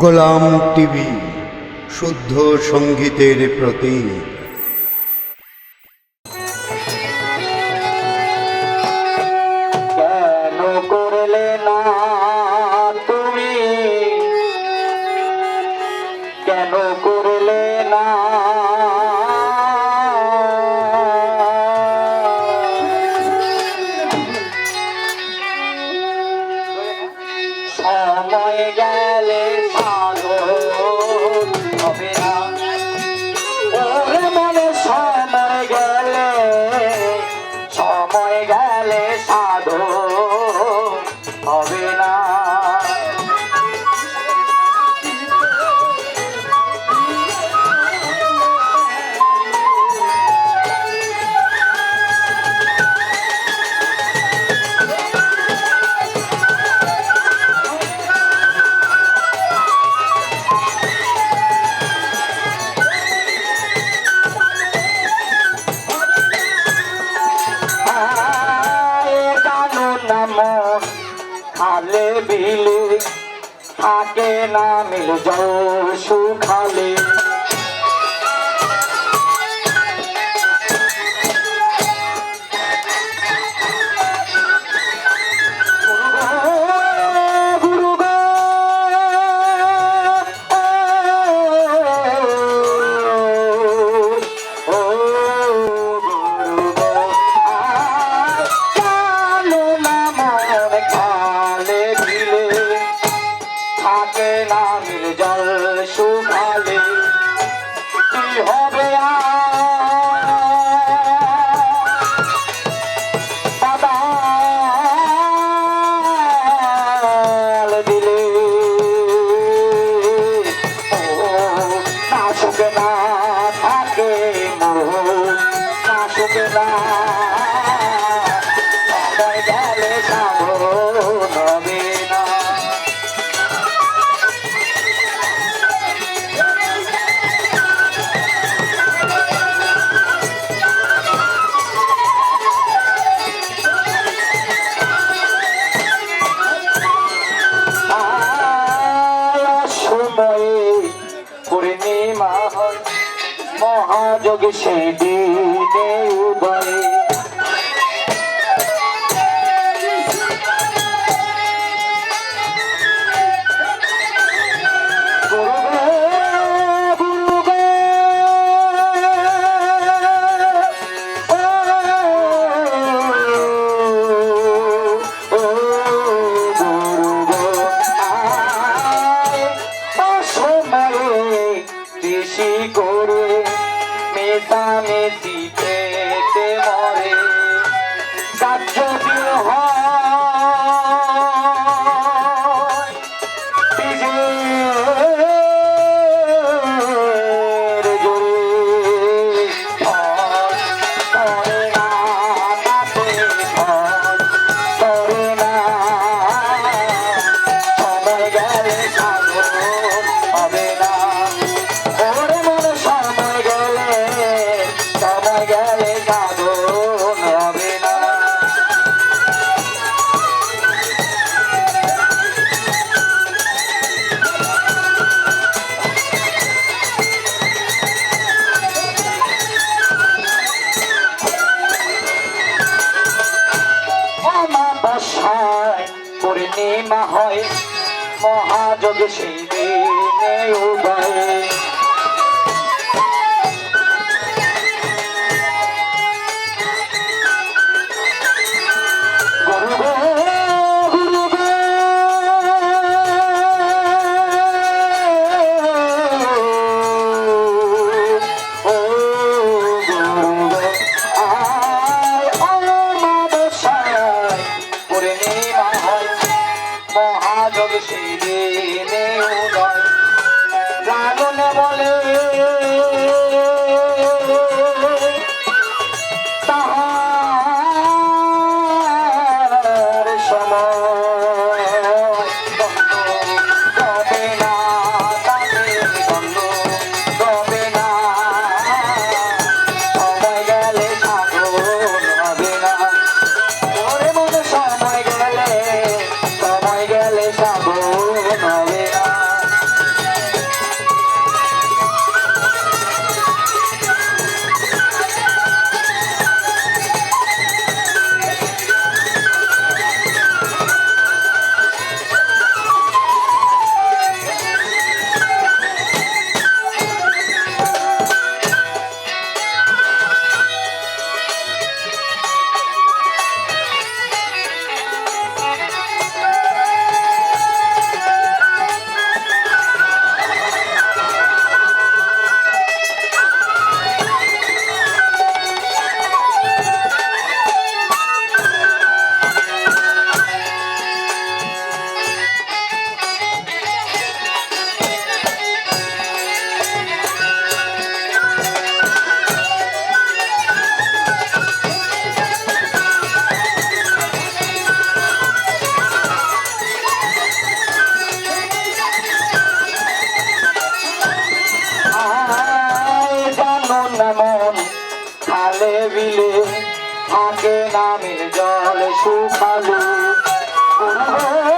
গোলাম TV শুদ্ধ সঙ্গীতের প্রতি। কেন করলে না সময় গেলে থাকে না মিল যাও সুখালে। থাকে না নির্জল সুখা যোগ সে দিনে Sophie. পূর্ণিমা হয় মহাযোগ সেই দিনে উদয় my heart. মহাযোগ সেই দিনে উদয় জাগনে বলে নামের জল গো